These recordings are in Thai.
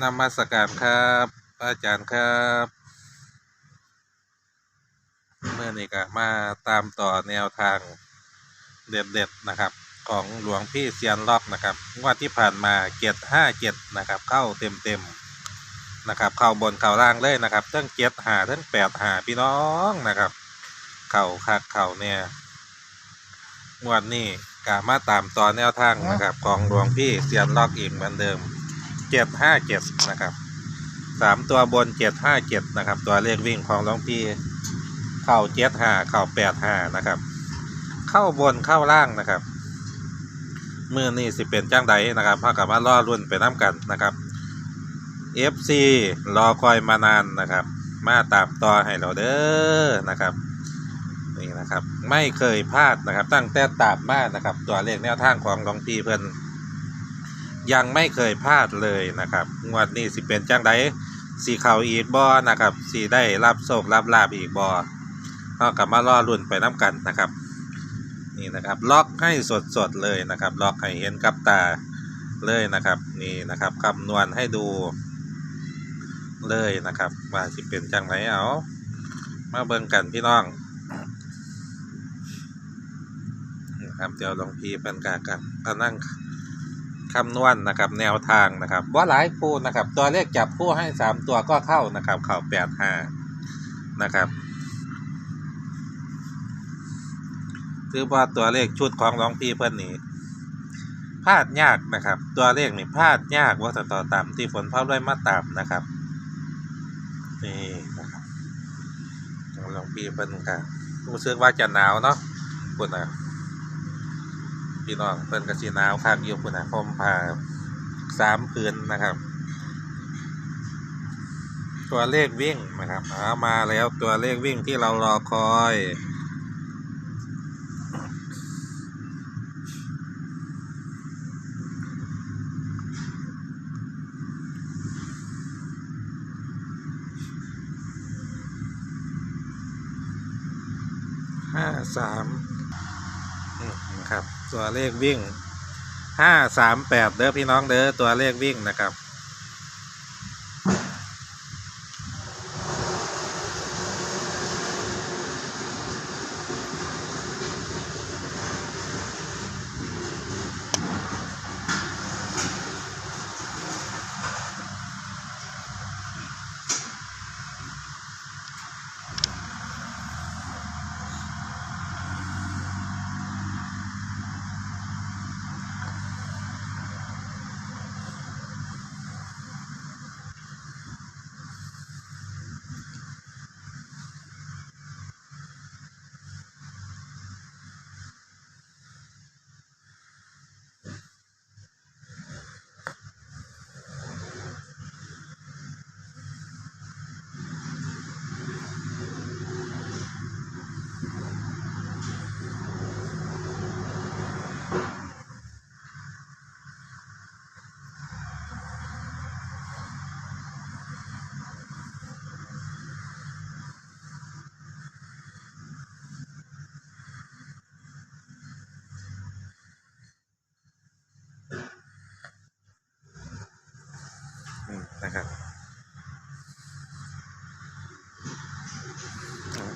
นมัสการครับอาจารย์ครับเมื่อนี้ก็มาตามต่อแนวทางเด็ดๆนะครับ ของหลวงพี่เซียนล็อกนะครับงวดที่ผ่านมาเจ็ดห้าเจ็ดนะครับ เข้าเต็มๆนะครับ เข้าบนเข้าล่างเลยนะครับทั้งเจ็ดหาทั้งแปดหาพี่น้องนะครับ เข่าคักเข่าเนี่ยงวดนี้กามาตามต่อแนวทางนะครับ ของหลวงพี่เซียนล็อกอีกเหมือนเดิม เจ็ดห้าเจ็ดนะครับสามตัวบนเจ็ดห้าเจ็ดนะครับ ตัวเลขวิ่งของหลวงพี่เข้าเจ็ดห้าเข้าแปดห้านะครับ เข้าบนเข้าล่างนะครับเมื่อนี่สิเป็นจ้างใดนะครับพากับมาล่อรุ่นไปน้ำกันนะครับ FC รอคอยมานานนะครับ มาตามต่อให้เราเด้อนะครับนี่นะครับ ไม่เคยพลาดนะครับ ตั้งแต่ตามมานะครับ ตัวเลขแนวทางของหลวงพี่เพิ่น ยังไม่เคยพลาดเลยนะครับ งวดนี้สิเป็นจังไดสีเขาอีกบอนะครับสีได้รับโชครับลาบอีกบอเรากลับมาล่อรุ่นไปน้ำกันนะครับ นี่นะครับ ล็อกให้สดๆเลยนะครับ ล็อกให้เห็นกับตาเลยนะครับ นี่นะครับคำนวณให้ดูเลยนะครับ ว่าสิเป็นจังไรเอามาเบิ่งกันพี่น้องนะครับเดี๋ยวลวงพีเป็นกากันก็นั่ง คำนวณนะครับ แนวทางนะครับว่าหลายคู่นะครับ ตัวเลขจับคู่ให้สามตัวก็เข้านะครับ เข้าแปดห้านะครับคือว่าตัวเลขชุดของน้องพี่เพิ่นนี่พลาดยากนะครับ ตัวเลขนี่พลาดยากว่าต่อต่อตามที่ฝนพาด้วยมาตามนะครับนี่นะครับน้องพี่เพิ่นกันรู้สึกว่าจะหนาวเนาะคุณนะ พี่น้องเพิ่นกสีหนาวคักอยู่พุ่นนะผมผ่าสามคืนนะครับ ตัวเลขวิ่งนะครับามาแล้วตัวเลขวิ่งที่เรารอคอยห้าสามอืมนะครับ ตัวเลขวิ่งห้าสามแปดเด้อพี่น้องเด้อตัวเลขวิ่งนะครับ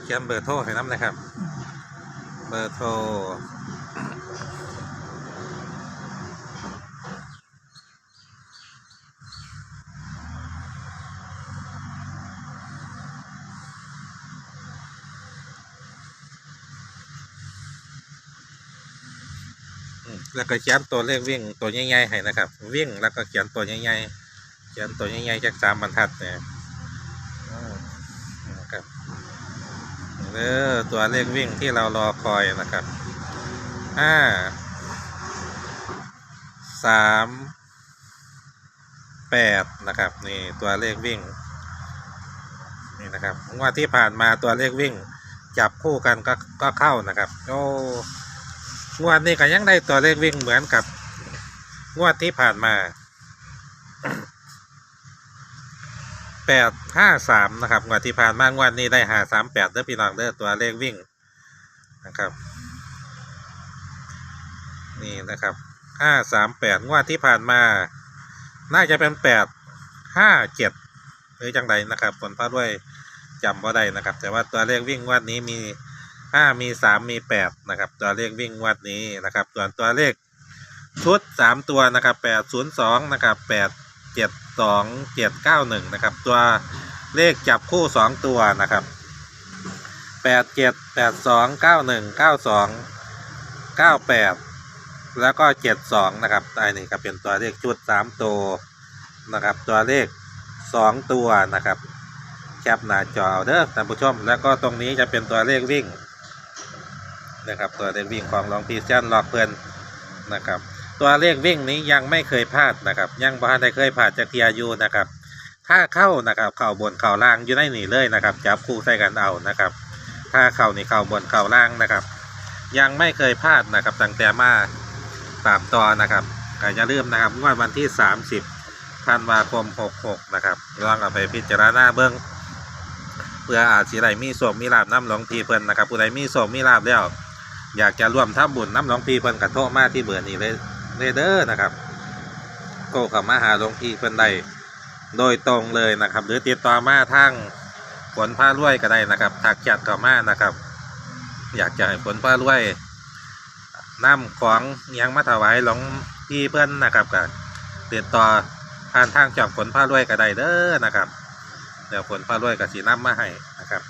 เขียนเบอร์โทรให้น้ำนะครับ เบอร์โทรแล้วก็เขียนตัวเลขวิ่งตัวใหญ่ๆให้นะครับ วิ่งแล้วก็เขียนตัวใหญ่ๆเขียนตัวใหญ่ๆจากสามบรรทัดเนี่ยอืมนะครับ เออตัวเลขวิ่งที่เรารอคอยนะครับห้าสามแปดนะครับนี่ตัวเลขวิ่งนี่นะครับงวดที่ผ่านมาตัวเลขวิ่ง จับคู่กันก็ก็เข้านะครับโอ้งวดนี้ก็ยังได้ตัวเลขวิ่งเหมือนกับงวดที่ผ่านมา แปดห้าสามนะครับงวดที่ผ่านมางวดนี้ได้หาสามแปดเด้อพี่น้องเด้อตัวเลขวิ่งนะครับ นี่นะครับห้าสามแปดงวดที่ผ่านมา น่าจะเป็นแปดห้าเจ็ดหรือจังใดนะครับผลพาด้วยจำว่าได้นะครับ แต่ว่าตัวเลขวิ่งงวดนี้มีห้ามีสามมีแปดนะครับ ตัวเลขวิ่งงวดนี้นะครับ ส่วนตัวเลขชุดสามตัวนะครับแปดศูนย์สองนะครับแปดเจ็ด สองเจ็ดเก้าหนึ่งนะครับ ตัวเลขจับคู่สองตัวนะครับแปดเจ็ดแปดสองเก้าหนึ่งเก้าสองเก้าแปดแล้วก็เจ็ดสองนะครับอันนี้ก็เป็นตัวเลขชุดสามตัวนะครับ ตัวเลขสองตัวนะครับแคปหน้าจอเด้อท่านผู้ชม แล้วก็ตรงนี้จะเป็นตัวเลขวิ่งนะครับตัวเลขวิ่งของลวงพีเจ้นล็อกเพื่อนนะครับ ตัวเลขวิ่งนี้ยังไม่เคยพลาดนะครับ ยังบ่ทันได้เคยพลาดจากทียอยูนะครับ ถ้าเข้านะครับเข่าบนเข่าล่างอยู่ในนี่เลยนะครับจับคู่ใส่กันเอานะครับ ถ้าเข่านี่เข่าบนเข่าล่างนะครับ ยังไม่เคยพลาดนะครับตั้งแต่มาตามต่อนะครับก็อย่าลืมนะครับงวดวันที่ 30ธันวาคม 66 นะครับลองเอาไปพิจารณาเบิ้องเพื่ออาจสิได้มีโสมมีลาบน้ำหลวงพีเพิ่นนะครับผู้ใดมีโสมมีลาบแล้ว อยากจะร่วมทำบุญน้ำหลวงพีเพิ่นกระโทษมาที่เบอร์นี้เลย เลเด้อนะครับโกเข้ามาหาหลวงพีเพิ่นได้โดยตรงเลยนะครับ หรือติดต่อมาทางผลผ้ารวยก็ได้นะครับทักแชทเข้ามานะครับ อยากจะให้ผลผ้ารวยนำของยังมาถวายหลวงพี่เพื่อนนะครับก็ติดต่อผ่านทางจอมผลผ้ารวยก็ได้เด้อนะครับ เดี๋ยวผลผ้ารวยก็สีน้ำมาให้นะครับ